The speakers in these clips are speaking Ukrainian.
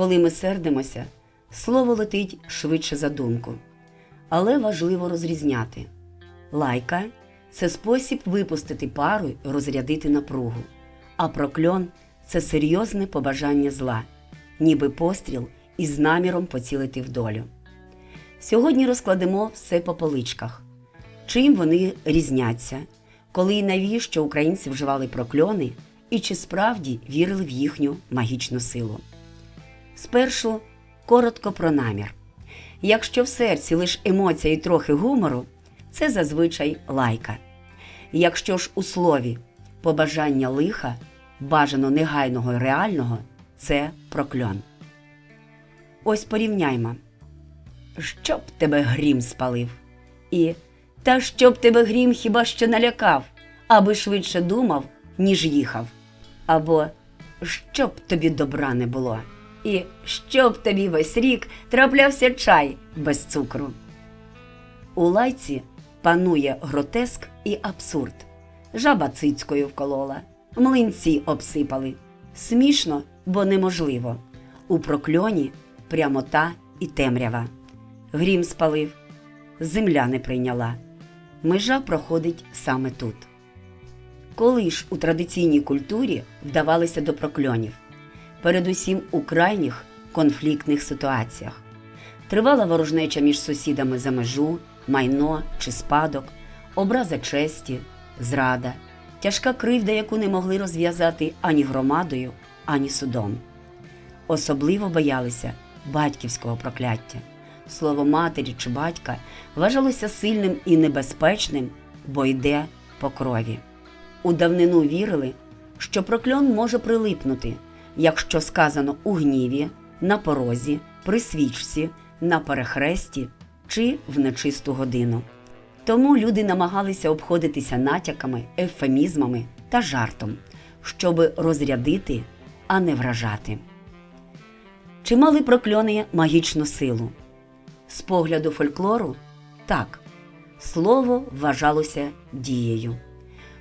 Коли ми сердимося, слово летить швидше за думку. Але важливо розрізняти. Лайка це спосіб випустити пару і розрядити напругу, а прокльон це серйозне побажання зла, ніби постріл із наміром поцілити в долю. Сьогодні розкладемо все по поличках. Чим вони різняться, коли і навіщо українці вживали прокльони, і чи справді вірили в їхню магічну силу. Спершу коротко про намір. Якщо в серці лише емоція і трохи гумору, це зазвичай лайка. Якщо ж у слові побажання лиха, бажано негайного і реального, це прокльон. Ось порівняймо. Щоб тебе грім спалив. І та щоб тебе грім хіба що налякав, аби швидше думав, ніж їхав. Або щоб тобі добра не було, і щоб тобі весь рік траплявся чай без цукру. У лайці панує гротеск і абсурд. Жаба цицькою вколола, млинці обсипали. Смішно, бо неможливо. У прокльоні прямота і темрява. Грім спалив, земля не прийняла. Межа проходить саме тут. Коли ж у традиційній культурі вдавалися до прокльонів, передусім у крайніх конфліктних ситуаціях. Тривала ворожнеча між сусідами за межу, майно чи спадок, образа честі, зрада, тяжка кривда, яку не могли розв'язати ані громадою, ані судом. Особливо боялися батьківського прокляття. Слово матері чи батька вважалося сильним і небезпечним, бо йде по крові. У давнину вірили, що прокльон може прилипнути, якщо сказано у гніві, на порозі, при свічці, на перехресті чи в нечисту годину. Тому люди намагалися обходитися натяками, ефемізмами та жартом, щоби розрядити, а не вражати. Чи мали прокльони магічну силу? З погляду фольклору так, слово вважалося дією.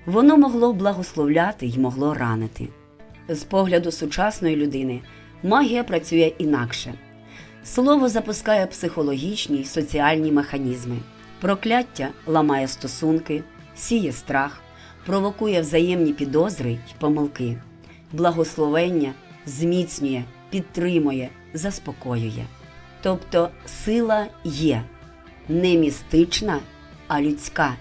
Воно могло благословляти й могло ранити. З погляду сучасної людини магія працює інакше. Слово запускає психологічні й соціальні механізми. Прокляття ламає стосунки, сіє страх, провокує взаємні підозри й помилки. Благословення зміцнює, підтримує, заспокоює. Тобто сила є не містична, а людська.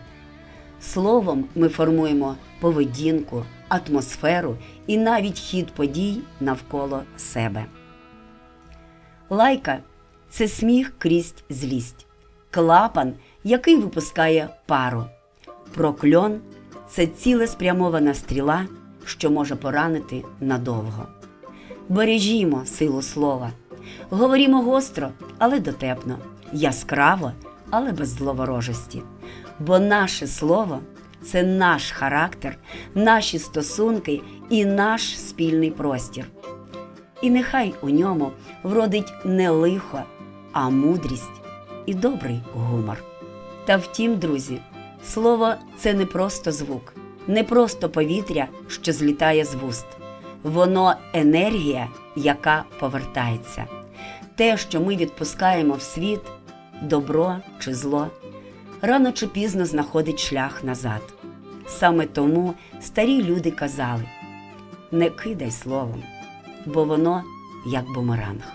Словом ми формуємо поведінку, атмосферу і навіть хід подій навколо себе. Лайка це сміх крізь злість, клапан, який випускає пару. Прокльон це цілеспрямована стріла, що може поранити надовго. Бережімо силу слова. Говорімо гостро, але дотепно, яскраво, але без зловорожості. Бо наше слово це наш характер, наші стосунки і наш спільний простір. І нехай у ньому вродить не лихо, а мудрість і добрий гумор. Та втім, друзі, слово це не просто звук, не просто повітря, що злітає з вуст. Воно енергія, яка повертається. Те, що ми відпускаємо в світ, добро чи зло, рано чи пізно знаходить шлях назад. Саме тому старі люди казали: не кидай словом, бо воно як бумеранг.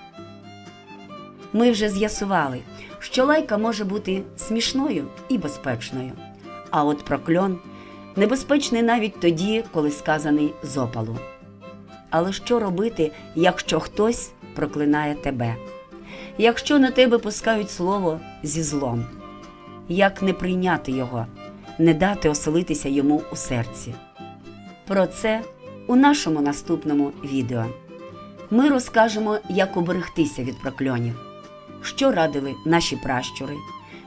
Ми вже з'ясували, що лайка може бути смішною і безпечною, а от прокльон небезпечний навіть тоді, коли сказаний з опалу. Але що робити, якщо хтось проклинає тебе? Якщо на тебе пускають слово зі злом, як не прийняти його, не дати оселитися йому у серці? Про це у нашому наступному відео. Ми розкажемо, як уберегтися від прокльонів, що радили наші пращури,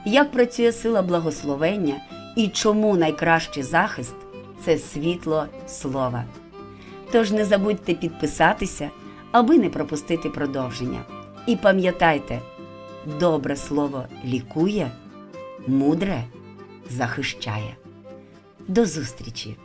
як працює сила благословення і чому найкращий захист це світло слова. Тож не забудьте підписатися, аби не пропустити продовження. І пам'ятайте, добре слово лікує, мудре захищає. До зустрічі!